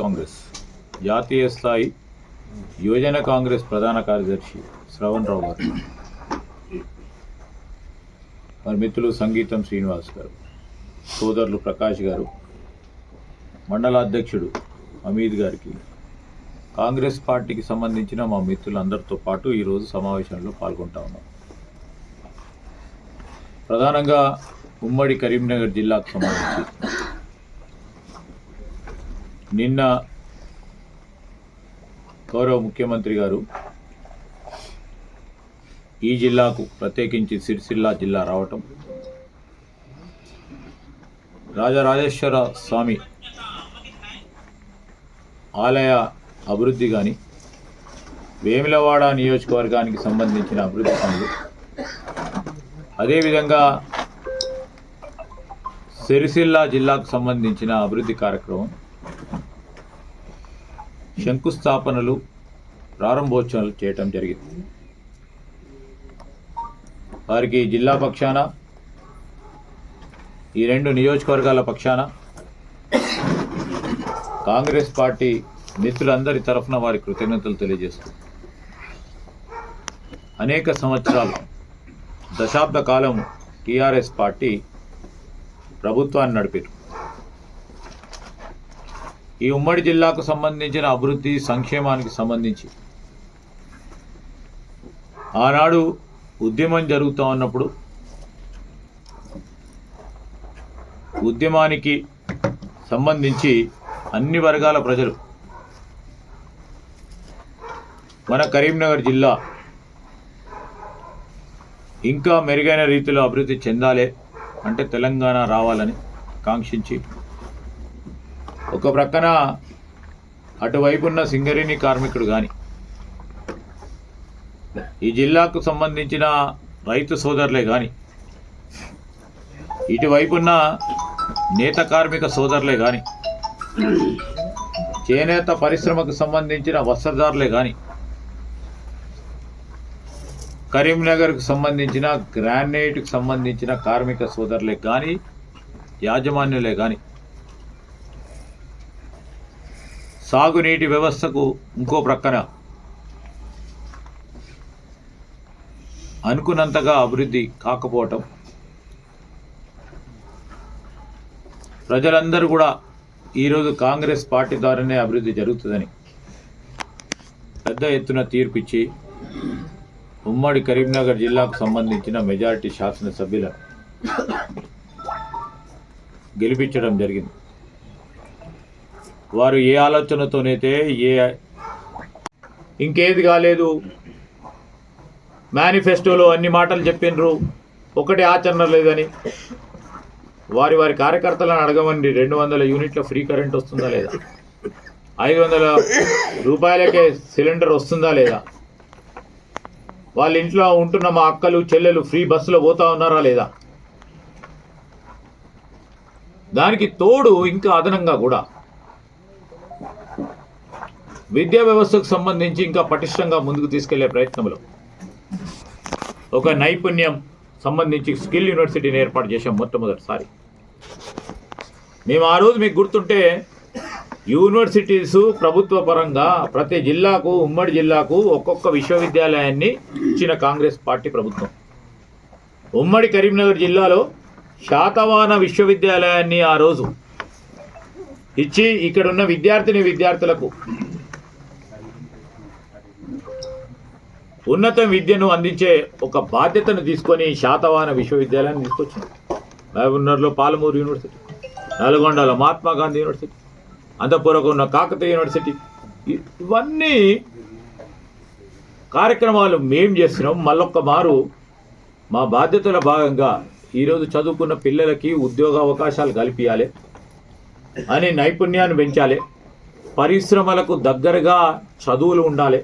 కాంగ్రెస్. జాతీయ స్థాయి యువజన కాంగ్రెస్ ప్రధాన కార్యదర్శి శ్రవణ్ రావు గారు. మరి మిత్రులు సంగీతం శ్రీనివాస్ గారు సోదరులు ప్రకాష్ గారు మండల అధ్యక్షుడు గారికి కాంగ్రెస్ పార్టీకి సంబంధించిన మా మిత్రులందరితో పాటు ఈరోజు సమావేశంలో పాల్గొంటా ఉన్నాం. ప్రధానంగా ఉమ్మడి కరీంనగర్ జిల్లాకు సంబంధించి నిన్న గౌరవ ముఖ్యమంత్రి గారు ఈ జిల్లాకు ప్రత్యేకించి సిరిసిల్ల జిల్లా రావటం రాజరాజేశ్వర స్వామి ఆలయ అభివృద్ధి కానీ వేములవాడ నియోజకవర్గానికి సంబంధించిన అభివృద్ధి పనులు అదేవిధంగా సిరిసిల్ల జిల్లాకు సంబంధించిన అభివృద్ధి కార్యక్రమం శంకుస్థాపనలు ప్రారంభోత్సవాలు చేయటం జరిగింది. వారికి జిల్లా పక్షాన ఈ రెండు నియోజకవర్గాల పక్షాన కాంగ్రెస్ పార్టీ మిత్రులందరి తరఫున వారి కృతజ్ఞతలు తెలియజేస్తూ అనేక సంవత్సరాలు దశాబ్ద కాలం టీఆర్ఎస్ పార్టీ ప్రభుత్వాన్ని నడిపారు ఈ ఉమ్మడి జిల్లాకు సంబంధించిన అభివృద్ధి సంక్షేమానికి సంబంధించి. ఆనాడు ఉద్యమం జరుగుతూ ఉన్నప్పుడు ఉద్యమానికి సంబంధించి అన్ని వర్గాల ప్రజలు మన కరీంనగర్ జిల్లా ఇంకా మెరుగైన రీతిలో అభివృద్ధి చెందాలి అంటే తెలంగాణ రావాలని కాంక్షించి ఒక ప్రక్కన అటువైపు ఉన్న సింగరేణి కార్మికుడు కానీ ఈ జిల్లాకు సంబంధించిన రైతు సోదరులే కానీ ఇటువైపున్న నేత కార్మిక సోదరులే కానీ చేనేత పరిశ్రమకు సంబంధించిన వస్త్రదారులే కానీ కరీంనగర్కు సంబంధించిన గ్రానైట్కి సంబంధించిన కార్మిక సోదరులే కానీ యాజమాన్యులే కానీ సాగునీటి వ్యవస్థకు ఇంకో ప్రక్కన అనుకున్నంతగా అభివృద్ధి కాకపోవటం. ప్రజలందరూ కూడా ఈరోజు కాంగ్రెస్ పార్టీ ద్వారానే అభివృద్ధి జరుగుతుందని పెద్ద ఎత్తున తీర్పిచ్చి ఉమ్మడి కరీంనగర్ జిల్లాకు సంబంధించిన మెజారిటీ శాసనసభ్యులను గెలిపించడం జరిగింది. వారు ఏ ఆలోచనతోనైతే ఏ ఇంకేది కాలేదు. మేనిఫెస్టోలో అన్ని మాటలు చెప్పిండ్రు ఒకటి ఆచరణ లేదని. వారి వారి కార్యకర్తలను అడగమండి. రెండు వందల యూనిట్ల ఫ్రీ కరెంట్ వస్తుందా లేదా? ఐదు వందల రూపాయలకే సిలిండర్ వస్తుందా లేదా? వాళ్ళ ఇంట్లో ఉంటున్న మా అక్కలు చెల్లెలు ఫ్రీ బస్సులో పోతా ఉన్నారా లేదా? దానికి తోడు ఇంకా అదనంగా కూడా విద్యా వ్యవస్థకు సంబంధించి ఇంకా పటిష్టంగా ముందుకు తీసుకెళ్ళే ప్రయత్నంలో ఒక నైపుణ్యం సంబంధించి స్కిల్ యూనివర్సిటీని ఏర్పాటు చేశాం మొట్టమొదటిసారి. మేము ఆ రోజు మీకు గుర్తుంటే యూనివర్సిటీస్ ప్రభుత్వ పరంగా ప్రతి జిల్లాకు ఉమ్మడి జిల్లాకు ఒక్కొక్క విశ్వవిద్యాలయాన్ని ఇచ్చిన కాంగ్రెస్ పార్టీ ప్రభుత్వం. ఉమ్మడి కరీంనగర్ జిల్లాలో శాతవాన విశ్వవిద్యాలయాన్ని ఆ రోజు ఇచ్చి ఇక్కడ ఉన్న విద్యార్థిని విద్యార్థులకు ఉన్నత విద్యను అందించే ఒక బాధ్యతను తీసుకొని శాతవాహన విశ్వవిద్యాలయాన్ని తీసుకొచ్చింది. మహబూబ్నగర్లో పాలమూరు యూనివర్సిటీ నల్గొండలో మహాత్మా గాంధీ యూనివర్సిటీ అంతఃపురకు ఉన్న కాకతీయ యూనివర్సిటీ. ఇవన్నీ కార్యక్రమాలు మేం చేస్తున్నాం. మళ్ళొక్క మారు మా బాధ్యతల భాగంగా ఈరోజు చదువుకున్న పిల్లలకి ఉద్యోగ అవకాశాలు కల్పించాలి అని నైపుణ్యాన్ని పెంచాలి పరిశ్రమలకు దగ్గరగా చదువులు ఉండాలి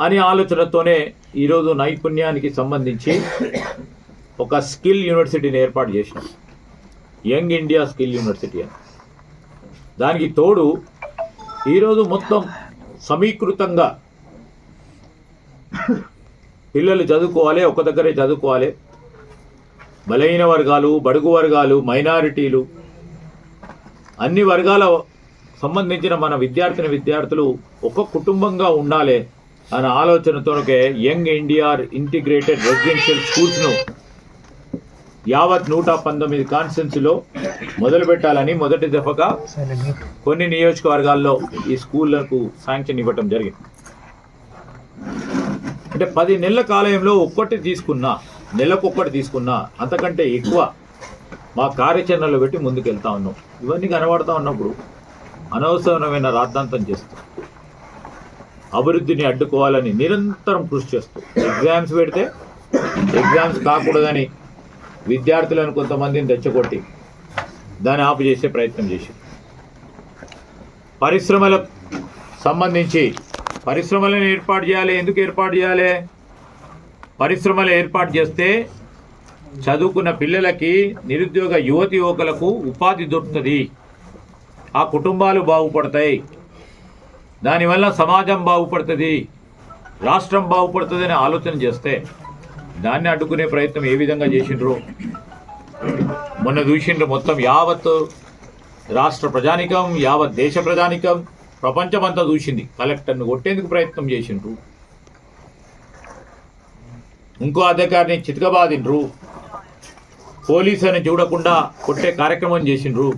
అనే ఆలోచనతోనే ఈరోజు నైపుణ్యానికి సంబంధించి ఒక స్కిల్ యూనివర్సిటీని ఏర్పాటు చేసినాం. యంగ్ ఇండియా స్కిల్ యూనివర్సిటీ అని. దానికి తోడు ఈరోజు మొత్తం సమీకృతంగా పిల్లలు చదువుకోవాలి ఒక దగ్గరే చదువుకోవాలి. బలహీన వర్గాలు బడుగు వర్గాలు మైనారిటీలు అన్ని వర్గాల సంబంధించిన మన విద్యార్థిని విద్యార్థులు ఒక కుటుంబంగా ఉండాలి అనే ఆలోచనతో యంగ్ ఎన్టీఆర్ ఇంటిగ్రేటెడ్ రెసిడెన్షియల్ స్కూల్స్ను యావత్ నూట పంతొమ్మిది కాన్స్టిట్యున్సీలో మొదలు పెట్టాలని మొదటి దఫగా కొన్ని నియోజకవర్గాల్లో ఈ స్కూళ్ళకు శాంక్షన్ ఇవ్వటం జరిగింది. అంటే పది నెలల కాలంలో ఒక్కటి తీసుకున్నా నెలకు ఒక్కటి తీసుకున్నా అంతకంటే ఎక్కువ మా కార్యాచరణలో పెట్టి ముందుకు వెళ్తా ఉన్నాం. ఇవన్నీ కనబడతా ఉన్నప్పుడు అనవసరమైన రాద్ధాంతం చేస్తాం. అభివృద్ధిని అడ్డుకోవాలని నిరంతరం కృషి చేస్తూ ఎగ్జామ్స్ పెడితే ఎగ్జామ్స్ కాకూడదని విద్యార్థులను కొంతమందిని తెచ్చగొట్టి దాన్ని ఆపు చేసే ప్రయత్నం చేసి పరిశ్రమలకు సంబంధించి పరిశ్రమలను ఏర్పాటు చేయాలి. ఎందుకు ఏర్పాటు చేయాలి? పరిశ్రమలు ఏర్పాటు చేస్తే చదువుకున్న పిల్లలకి నిరుద్యోగ యువతి యువకులకు ఉపాధి దొరుకుతుంది. ఆ కుటుంబాలు బాగుపడతాయి. దానివల్ల సమాజం బాగుపడుతుంది రాష్ట్రం బాగుపడుతుంది అని ఆలోచన చేస్తే దాన్ని అడ్డుకునే ప్రయత్నం ఏ విధంగా చేసిండ్రు మొన్న చూసిండ్రు మొత్తం యావత్ రాష్ట్ర ప్రజానికం యావత్ దేశ ప్రజానికం ప్రపంచమంతా చూసింది. కలెక్టర్ను కొట్టేందుకు ప్రయత్నం చేసిండ్రు. ఇంకో అధికారిని చితకబాదిండ్రు. పోలీసు అని చూడకుండా కొట్టే కార్యక్రమం చేసిండ్రు.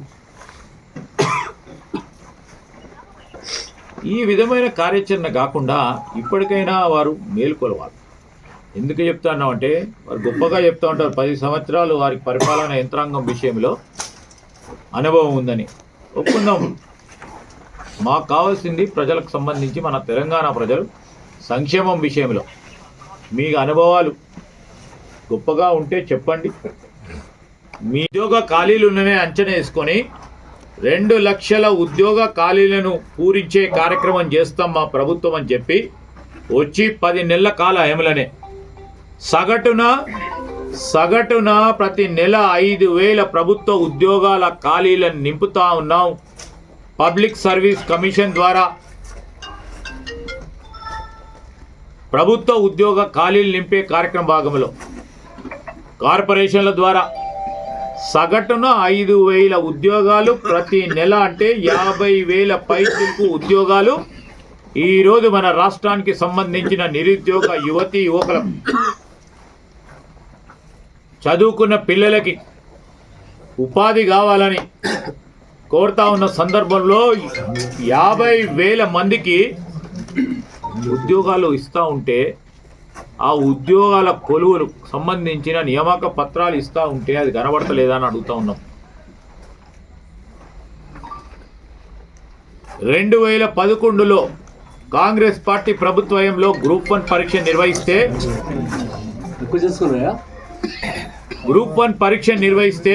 ఈ విధమైన కార్యాచరణ కాకుండా ఇప్పటికైనా వారు మేల్కొలవాలి. ఎందుకు చెప్తా అంటే వారు గొప్పగా చెప్తూ ఉంటారు పది సంవత్సరాలు వారికి పరిపాలన యంత్రాంగం విషయంలో అనుభవం ఉందని. ఒప్పుకుందాం మాకు కావాల్సింది ప్రజలకు సంబంధించి మన తెలంగాణ ప్రజలు సంక్షేమం విషయంలో. మీ అనుభవాలు. గొప్పగా ఉంటే చెప్పండి. మీ ఉద్యోగ ఖాళీలు ఉన్నవే అంచనా వేసుకొని రెండు లక్షల ఉద్యోగ ఖాళీలను పూరించే కార్యక్రమం చేస్తాం మా ప్రభుత్వం అని చెప్పి వచ్చి పది నెలల కాల హేమలనే సగటున సగటున ప్రతి నెల ఐదు వేల ప్రభుత్వ ఉద్యోగాల ఖాళీలను నింపుతా ఉన్నాం పబ్లిక్ సర్వీస్ కమిషన్ ద్వారా. ప్రభుత్వ ఉద్యోగ ఖాళీలు నింపే కార్యక్రమ భాగంలో కార్పొరేషన్ల ద్వారా సగటున ఐదు వేల ఉద్యోగాలు ప్రతి నెల అంటే యాభై వేల పైచిలకు ఉద్యోగాలు. ఈరోజు మన రాష్ట్రానికి సంబంధించిన నిరుద్యోగ యువతి యువకుల చదువుకున్న పిల్లలకి ఉపాధి కావాలని కోరుతా ఉన్న సందర్భంలో యాభై వేల మందికి ఉద్యోగాలు ఇస్తూ ఉంటే ఆ ఉద్యోగాల కొలువులు సంబంధించిన నియామక పత్రాలు ఇస్తూ ఉంటే అది కనబడతలేదా అని అడుగుతా ఉన్నాం. రెండు వేల పదకొండులో కాంగ్రెస్ పార్టీ ప్రభుత్వంలో గ్రూప్ వన్ పరీక్ష నిర్వహిస్తే గ్రూప్ వన్ పరీక్ష నిర్వహిస్తే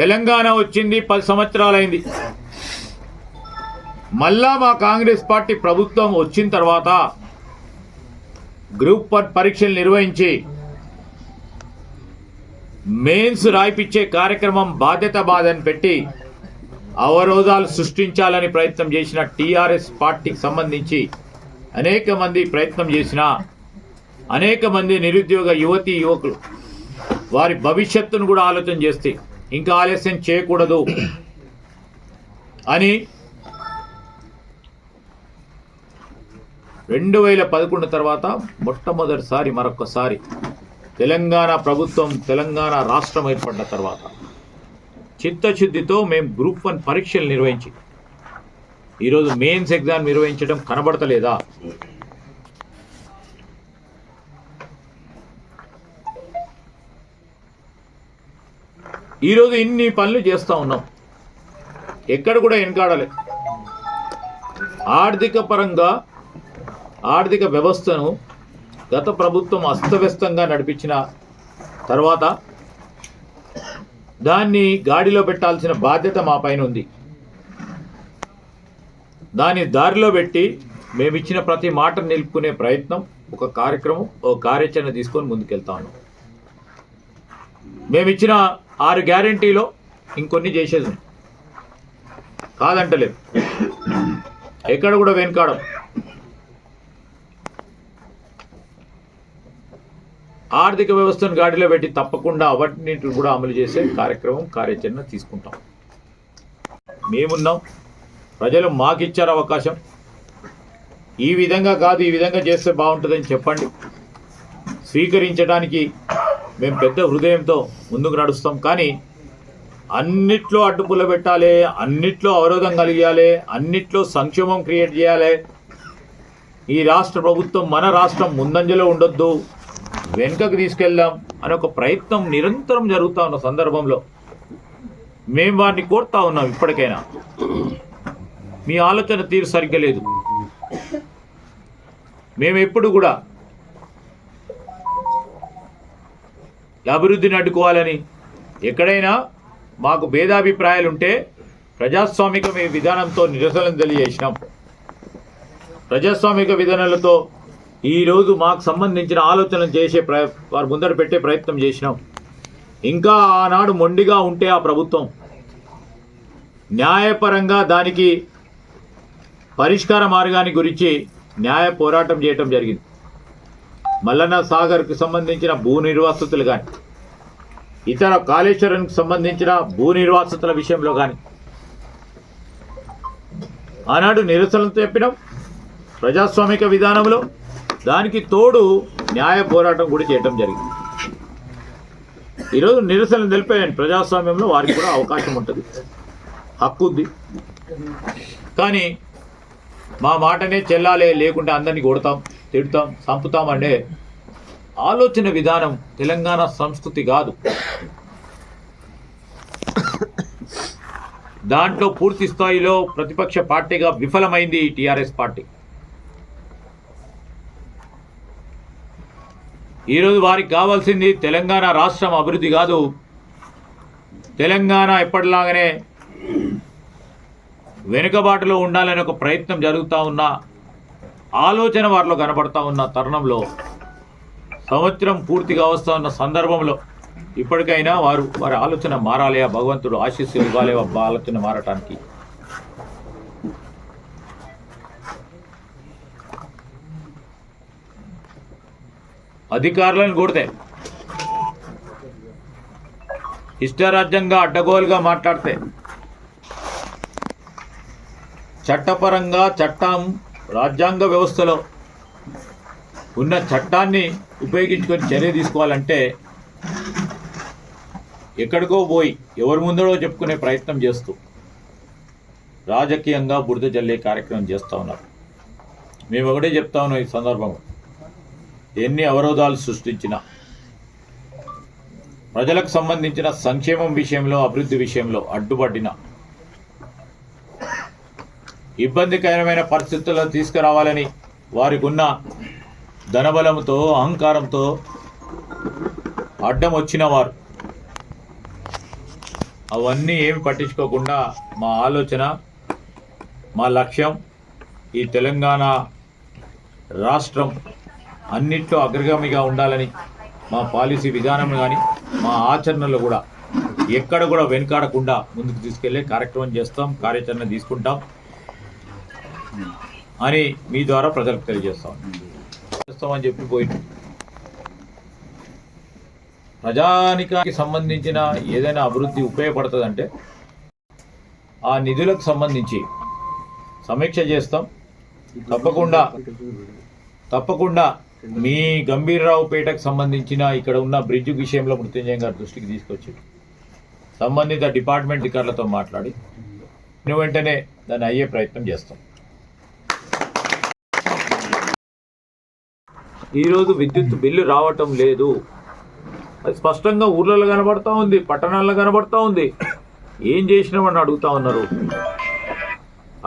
తెలంగాణ వచ్చింది పది సంవత్సరాలైంది. మళ్ళా మా కాంగ్రెస్ పార్టీ ప్రభుత్వం వచ్చిన తర్వాత గ్రూప్ వన్ పరీక్షలు నిర్వహించి మెయిన్స్ రాయిపించే కార్యక్రమం బాధ్యత బాధని పెట్టి అవరోధాలు సృష్టించాలని ప్రయత్నం చేసిన టీఆర్ఎస్ పార్టీకి సంబంధించి అనేక మంది ప్రయత్నం చేసిన అనేక మంది నిరుద్యోగ యువతి యువకులు వారి భవిష్యత్తును కూడా ఆలోచన చేస్తే ఇంకా ఆలస్యం చేయకూడదు అని రెండు వేల పదకొండు తర్వాత మొట్టమొదటిసారి మరొకసారి తెలంగాణ ప్రభుత్వం తెలంగాణ రాష్ట్రం ఏర్పడిన తర్వాత చిత్తశుద్ధితో మేము గ్రూప్ వన్ పరీక్షలు నిర్వహించి. ఈరోజు మెయిన్స్ ఎగ్జామ్ నిర్వహించడం కనబడతలేదా? ఈరోజు ఇన్ని పనులు చేస్తూ ఉన్నాం. ఎక్కడ కూడా వెనకాడలే ఆర్థిక పరంగా ఆర్థిక వ్యవస్థను గత ప్రభుత్వం అస్తవ్యస్తంగా నడిపించిన తర్వాత దాన్ని గాడిలో పెట్టాల్సిన బాధ్యత మా పైన ఉంది. దాన్ని దారిలో పెట్టి మేము ఇచ్చిన ప్రతి మాట నిలుపుకునే ప్రయత్నం ఒక కార్యక్రమం ఒక కార్యాచరణ తీసుకొని ముందుకెళ్తా ఉన్నాం. మేము ఇచ్చిన ఆరు గ్యారంటీలో ఇంకొన్ని చేసేది. కాదంటలేదు. ఎక్కడ కూడా వెనుకాడం ఆర్థిక వ్యవస్థను గాడిలో పెట్టి తప్పకుండా అవన్నిటిని కూడా అమలు చేసే కార్యక్రమం కార్యాచరణ తీసుకుంటాం. మేమున్నాం. ప్రజలు మాకిచ్చారు అవకాశం. ఈ విధంగా కాదు ఈ విధంగా చేస్తే బాగుంటుందని చెప్పండి. స్వీకరించడానికి మేము పెద్ద హృదయంతో ముందుకు నడుస్తాం. కానీ అన్నిట్లో అడ్డుపుల పెట్టాలి అన్నిట్లో అవరోధం కలిగాలి అన్నిట్లో సంక్షేమం క్రియేట్ చేయాలి. ఈ రాష్ట్ర ప్రభుత్వం మన రాష్ట్రం ముందంజలో ఉండొద్దు. వెనుకకు తీసుకెళ్దాం అనే ఒక ప్రయత్నం నిరంతరం జరుగుతూ ఉన్న సందర్భంలో మేము వారిని కోరుతా ఉన్నాం ఇప్పటికైనా. మీ ఆలోచన తీరు సరిగ్గా లేదు. మేము ఎప్పుడు కూడా అభివృద్ధిని అడ్డుకోవాలని ఎక్కడైనా మాకు భేదాభిప్రాయాలు ఉంటే ప్రజాస్వామిక విధానంతో నిరసనలు తెలియజేసినాం. ప్రజాస్వామిక విధానాలతో ఈరోజు మాకు సంబంధించిన ఆలోచన చేసే ప్ర వారు ముందర పెట్టే ప్రయత్నం చేసినాం. ఇంకా ఆనాడు మొండిగా ఉంటే ఆ ప్రభుత్వం. న్యాయపరంగా దానికి పరిష్కార మార్గాన్ని గురించి న్యాయ పోరాటం చేయటం జరిగింది. మల్లన్న సాగర్కి సంబంధించిన భూ నిర్వాసితులు కానీ ఇతర కాళేశ్వరంకి సంబంధించిన భూ నిర్వాసితుల విషయంలో కానీ ఆనాడు నిరసనలు చెప్పినాం ప్రజాస్వామిక విధానంలో దానికి తోడు న్యాయ పోరాటం కూడా చేయటం జరిగింది. ఈరోజు నిరసనలు తెలిపాయండి ప్రజాస్వామ్యంలో వారికి కూడా అవకాశం ఉంటుంది. హక్కు ఉంది. కానీ మా మాటనే చెల్లాలే లేకుంటే అందరినీ కొడతాం తిడతాం చంపుతాం అంటే ఆలోచన విధానం తెలంగాణ సంస్కృతి కాదు. దాంట్లో పూర్తి స్థాయిలో ప్రతిపక్ష పార్టీగా విఫలమైంది టీఆర్ఎస్ పార్టీ. ఈరోజు వారికి కావాల్సింది తెలంగాణ రాష్ట్రం అభివృద్ధి కాదు. తెలంగాణ ఎప్పటిలాగానే వెనుకబాటులో ఉండాలనే ఒక ప్రయత్నం జరుగుతూ ఉన్న ఆలోచన వారిలో కనబడతా ఉన్న తరుణంలో సంవత్సరం పూర్తిగా వస్తూ ఉన్న సందర్భంలో ఇప్పటికైనా వారు వారి ఆలోచన మారాలి భగవంతుడు ఆశీస్సు ఇవ్వాలి ఆలోచన మారటానికి. అధికారులను కొడితే ఇష్టరాజ్యంగా అడ్డగోలుగా మాట్లాడితే చట్టపరంగా చట్టం రాజ్యాంగ వ్యవస్థలో ఉన్న చట్టాన్ని ఉపయోగించుకొని చర్య తీసుకోవాలంటే ఎక్కడికో పోయి ఎవరి ముందరో చెప్పుకునే ప్రయత్నం చేస్తూ రాజకీయంగా బురద జల్లే కార్యక్రమం చేస్తూ ఉన్నారు. మేము ఒకటే చెప్తా ఉన్నాం ఈ సందర్భంగా ఎన్ని అవరోధాలు సృష్టించినా. ప్రజలకు సంబంధించిన సంక్షేమం విషయంలో అభివృద్ధి విషయంలో అడ్డుపడిన. ఇబ్బందికరమైన పరిస్థితులను తీసుకురావాలని వారికి ఉన్న ధనబలంతో అహంకారంతో అడ్డం వచ్చిన వారు. అవన్నీ ఏమి పట్టించుకోకుండా మా ఆలోచన మా లక్ష్యం ఈ తెలంగాణ రాష్ట్రం అన్నిట్లో అగ్రగామిగా ఉండాలని మా పాలసీ విధానం కానీ మా ఆచరణలో కూడా ఎక్కడ కూడా వెనుకాడకుండా ముందుకు తీసుకెళ్ళే కార్యక్రమం చేస్తాం కార్యాచరణ తీసుకుంటాం అని మీ ద్వారా ప్రజలకు తెలియజేస్తాం. చేస్తామని చెప్పి పోయింది. ప్రజానికానికి సంబంధించిన ఏదైనా అభివృద్ధి ఉపయోగపడుతుందంటే ఆ నిధులకు సంబంధించి సమీక్ష చేస్తాం. తప్పకుండా తప్పకుండా మీ గంభీరరావుపేటకు సంబంధించిన ఇక్కడ ఉన్న బ్రిడ్జ్ విషయంలో మృత్యుంజయం గారి దృష్టికి తీసుకొచ్చి సంబంధిత డిపార్ట్మెంట్ అధికారులతో మాట్లాడి నువ్వు వెంటనే దాన్ని అయ్యే ప్రయత్నం చేస్తాం. ఈరోజు విద్యుత్ బిల్లు రావటం లేదు. అది స్పష్టంగా ఊర్లలో కనబడతా ఉంది పట్టణాల్లో కనబడతా ఉంది. ఏం చేసినామని అడుగుతా ఉన్నారు.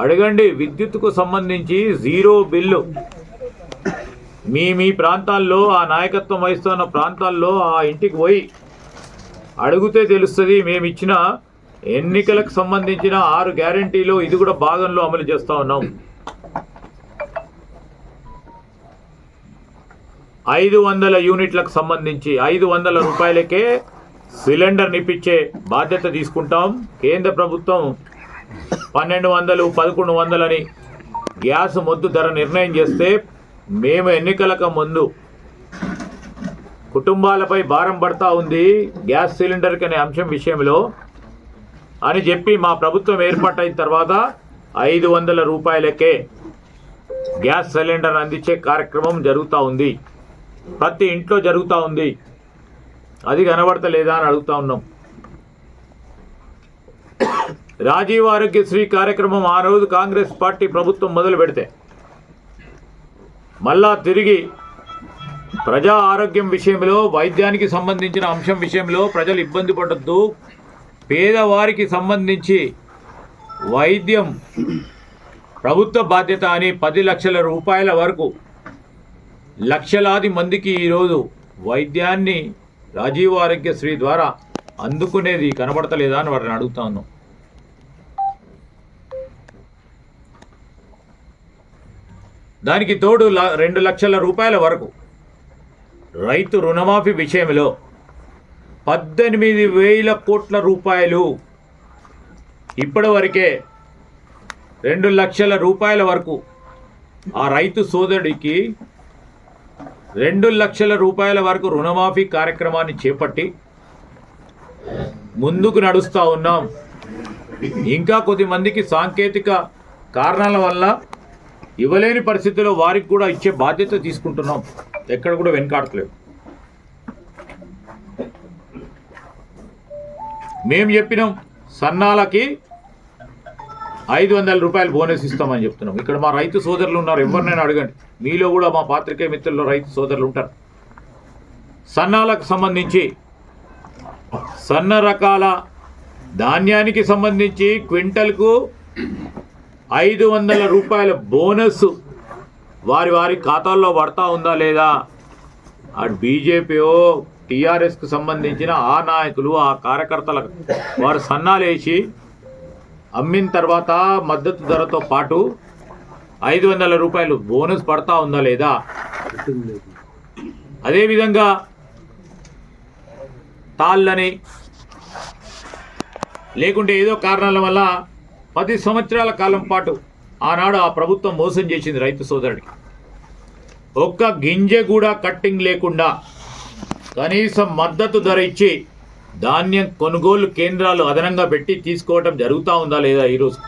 అడగండి విద్యుత్కు సంబంధించి జీరో బిల్లు మీ మీ ప్రాంతాల్లో ఆ నాయకత్వం వహిస్తున్న ప్రాంతాల్లో ఆ ఇంటికి పోయి అడిగితే తెలుస్తుంది మేము ఇచ్చిన ఎన్నికలకు సంబంధించిన ఆరు గ్యారంటీలు ఇది కూడా భాగంలో అమలు చేస్తూ ఉన్నాం. ఐదు వందల యూనిట్లకు సంబంధించి ఐదు వందల రూపాయలకే సిలిండర్ నిప్పించే బాధ్యత తీసుకుంటాం. కేంద్ర ప్రభుత్వం పన్నెండు వందలు పదకొండు వందలని గ్యాస్ మొద్దు ధర నిర్ణయం చేస్తే మేము ఎన్నికలకు ముందు కుటుంబాలపై భారం పడతా ఉంది గ్యాస్ సిలిండర్కి అనే అంశం విషయంలో అని చెప్పి మా ప్రభుత్వం ఏర్పాటైన తర్వాత ఐదు వందల రూపాయలకే గ్యాస్ సిలిండర్ అందించే కార్యక్రమం జరుగుతూ ఉంది. ప్రతి ఇంట్లో జరుగుతూ ఉంది. అది కనబడతలేదా అని అడుగుతా ఉన్నాం. రాజీవ్ ఆరోగ్యశ్రీ కార్యక్రమం ఆ రోజు కాంగ్రెస్ పార్టీ ప్రభుత్వం మొదలు పెడితే మళ్ళా తిరిగి ప్రజా ఆరోగ్యం విషయంలో వైద్యానికి సంబంధించిన అంశం విషయంలో ప్రజలు ఇబ్బంది పడద్దు. పేదవారికి సంబంధించి వైద్యం ప్రభుత్వ బాధ్యత అని పది లక్షల రూపాయల వరకు లక్షలాది మందికి ఈరోజు వైద్యాన్ని రాజీవ్ ఆరోగ్యశ్రీ ద్వారా అందుకునేది కనబడతలేదా అని వారిని అడుగుతా దానికి తోడు రెండు లక్షల రూపాయల వరకు రైతు రుణమాఫీ విషయంలో పద్దెనిమిది వేల కోట్ల రూపాయలు ఇప్పటివరకే రెండు లక్షల రూపాయల వరకు ఆ రైతు సోదరుడికి రెండు లక్షల రూపాయల వరకు రుణమాఫీ కార్యక్రమాన్ని చేపట్టి ముందుకు నడుస్తూ ఉన్నాం. ఇంకా కొద్ది మందికి సాంకేతిక కారణాల వల్ల ఇవ్వలేని పరిస్థితిలో వారికి కూడా ఇచ్చే బాధ్యత తీసుకుంటున్నాం. ఎక్కడ కూడా వెనకాడట్లేదు. మేము చెప్పినాం సన్నాలకి ఐదు వందల రూపాయలు బోనస్ ఇస్తామని చెప్తున్నాం. ఇక్కడ మా రైతు సోదరులు ఉన్నారు ఎవరినైనా అడగండి. మీలో కూడా మా పాత్రికేయ మిత్రుల్లో రైతు సోదరులు ఉంటారు. సన్నాలకు సంబంధించి సన్న రకాల ధాన్యానికి సంబంధించి క్వింటల్కు ఐదు వందల రూపాయల బోనస్ వారి వారి ఖాతాల్లో పడతా ఉందా లేదా? అటు బీజేపీయో టీఆర్ఎస్కు సంబంధించిన ఆ నాయకులు ఆ కార్యకర్తలకు వారు సన్నాలేసి అమ్మిన తర్వాత మద్దతు ధరతో పాటు ఐదు వందల రూపాయలు బోనస్ పడతా ఉందా లేదా? అదేవిధంగా తాళ్ళని లేకుంటే ఏదో కారణాల వల్ల పది సంవత్సరాల కాలం పాటు ఆనాడు ఆ ప్రభుత్వం మోసం చేసింది రైతు సోదరుడికి. ఒక్క గింజ కూడా కట్టింగ్ లేకుండా కనీసం మద్దతు ధర ఇచ్చి ధాన్యం కొనుగోలు కేంద్రాలు అదనంగా పెట్టి తీసుకోవటం జరుగుతూ ఉందా లేదా ఈరోజు?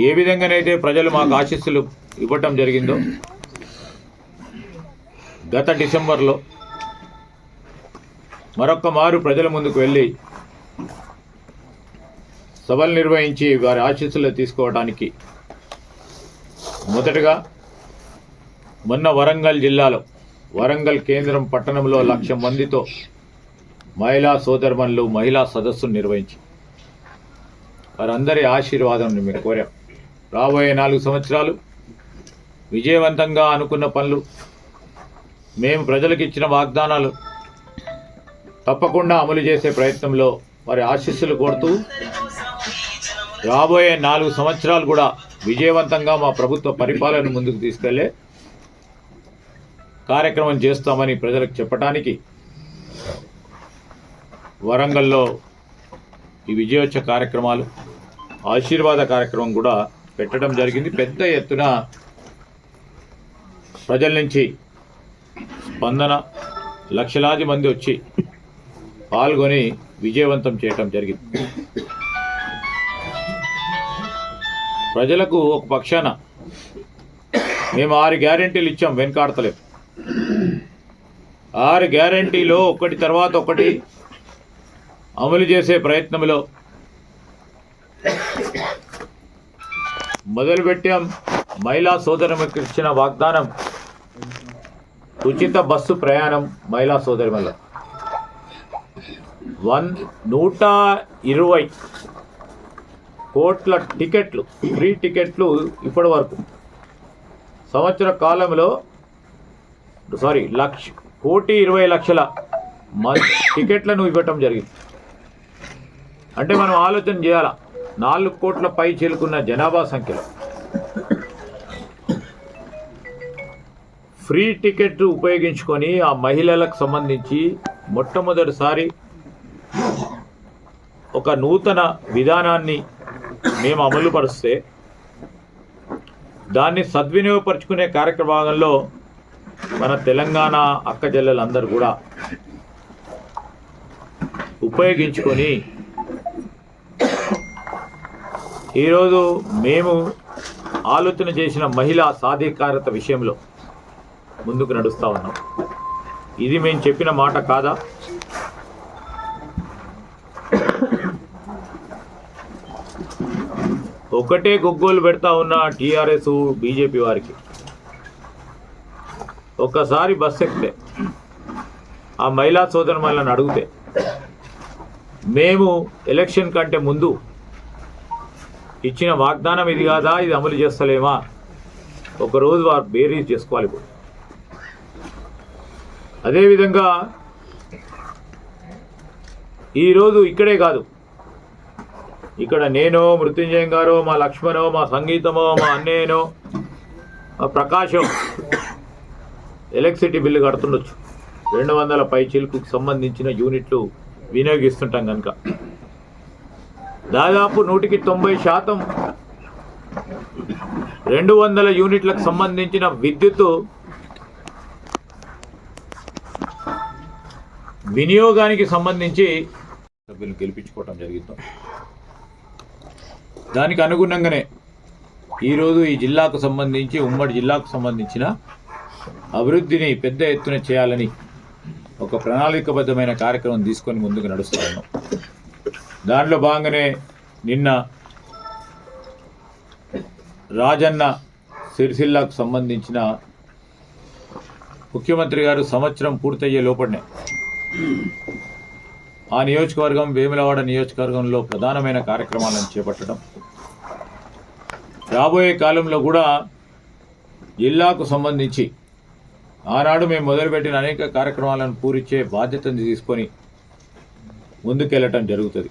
ఏ విధంగానైతే ప్రజలు మాకు ఆశీస్సులు ఇవ్వటం జరిగిందో గత డిసెంబర్లో మరొక్క మారు ప్రజల ముందుకు వెళ్ళి సభలు నిర్వహించి వారి ఆశీస్సులు తీసుకోవడానికి మొదటగా మొన్న వరంగల్ జిల్లాలో వరంగల్ కేంద్రం పట్టణంలో లక్ష మందితో మహిళా సోదరుమణులు మహిళా సదస్సును నిర్వహించి వారందరి ఆశీర్వాదం మేము కోరాం. రాబోయే నాలుగు సంవత్సరాలు విజయవంతంగా అనుకున్న పనులు మేము ప్రజలకు ఇచ్చిన వాగ్దానాలు తప్పకుండా అమలు చేసే ప్రయత్నంలో వారి ఆశీస్సులు కోరుతూ రాబోయే నాలుగు సంవత్సరాలు కూడా విజయవంతంగా మా ప్రభుత్వ పరిపాలన ముందుకు తీసుకెళ్ళే కార్యక్రమం చేస్తామని ప్రజలకు చెప్పడానికి వరంగల్లో ఈ విజయోత్సవ కార్యక్రమాలు ఆశీర్వాద కార్యక్రమం కూడా పెట్టడం జరిగింది. పెద్ద ఎత్తున ప్రజల నుంచి స్పందన లక్షలాది మంది వచ్చి పాల్గొని విజయవంతం చేయటం జరిగింది. ప్రజలకు ఒక పక్షాన మేము ఆరు గ్యారెంటీలు ఇచ్చాం వెనుకాడతలేం ఆరు గ్యారెంటీలో ఒకటి తర్వాత ఒకటి అమలు చేసే ప్రయత్నంలో మొదలుపెట్టాం. మహిళా సోదరులకు ఇచ్చిన వాగ్దానం ఉచిత బస్సు ప్రయాణం మహిళా సోదరిమల్ల వన్ నూట ఇరవై కోట్ల టికెట్లు ఫ్రీ టికెట్లు ఇప్పటి వరకు. సంవత్సర కాలంలో సారీ లక్ష కోటి ఇరవై లక్షల మ- టికెట్లను ఇవ్వటం జరిగింది. అంటే మనం ఆలోచన చేయాల? నాలుగు కోట్ల పై చేరుకున్న జనాభా సంఖ్యలో. ఫ్రీ టికెట్ ఉపయోగించుకొని ఆ మహిళలకు సంబంధించి మొట్టమొదటిసారి ఒక నూతన విధానాన్ని మేము అమలు పరిస్తే దాన్ని సద్వినియోగపరుచుకునే కార్యక్రమంలో మన తెలంగాణ అక్క చెల్లెలందరూ కూడా ఉపయోగించుకొని ఈరోజు మేము ఆలోచన చేసిన మహిళా సాధికారత విషయంలో ముందుకు నడుస్తూ ఉన్నాం. ఇది మేము చెప్పిన మాట కాదా? ఒకటే గొగ్గోలు పెడతా ఉన్న టీఆర్ఎస్ బీజేపీ వారికి. ఒక్కసారి బస్ ఎక్కితే ఆ మహిళా సోదరు మనల్ని అడిగితే మేము ఎలక్షన్ కంటే ముందు ఇచ్చిన వాగ్దానం ఇది కాదా? ఇది అమలు చేస్తలేమా? ఒకరోజు వారు బేరీజ్ చేసుకోవాలి ఇప్పుడు. అదేవిధంగా ఈరోజు ఇక్కడే కాదు ఇక్కడ నేను మృత్యుంజయం గారు మా లక్ష్మణో మా సంగీతమో మా అన్నయ్యనో మా ప్రకాశం ఎలక్ట్రిసిటీ బిల్లు కడుతుండొచ్చు. రెండు వందల పై చిలుకుకు సంబంధించిన యూనిట్లు వినియోగిస్తుంటాం కనుక దాదాపు నూటికి తొంభై శాతం రెండు వందల యూనిట్లకు సంబంధించిన విద్యుత్తు వినియోగానికి సంబంధించి సభ్యులు గెలిపించుకోవటం జరిగింది. దానికి అనుగుణంగానే ఈరోజు ఈ జిల్లాకు సంబంధించి ఉమ్మడి జిల్లాకు సంబంధించిన అభివృద్ధిని పెద్ద ఎత్తున చేయాలని ఒక ప్రణాళికబద్ధమైన కార్యక్రమం తీసుకొని ముందుకు నడుస్తున్నాను. దాంట్లో భాగంగానే నిన్న రాజన్న సిరిసిల్లాకు సంబంధించిన ముఖ్యమంత్రి గారు సంవత్సరం పూర్తయ్యే లోపలనే ఆ నియోజకవర్గం వేములవాడ నియోజకవర్గంలో ప్రధానమైన కార్యక్రమాలను చేపట్టడం. రాబోయే కాలంలో కూడా జిల్లాకు సంబంధించి ఆనాడు మేము మొదలుపెట్టిన అనేక కార్యక్రమాలను పూరించే బాధ్యతను తీసుకొని ముందుకెళ్ళటం జరుగుతుంది.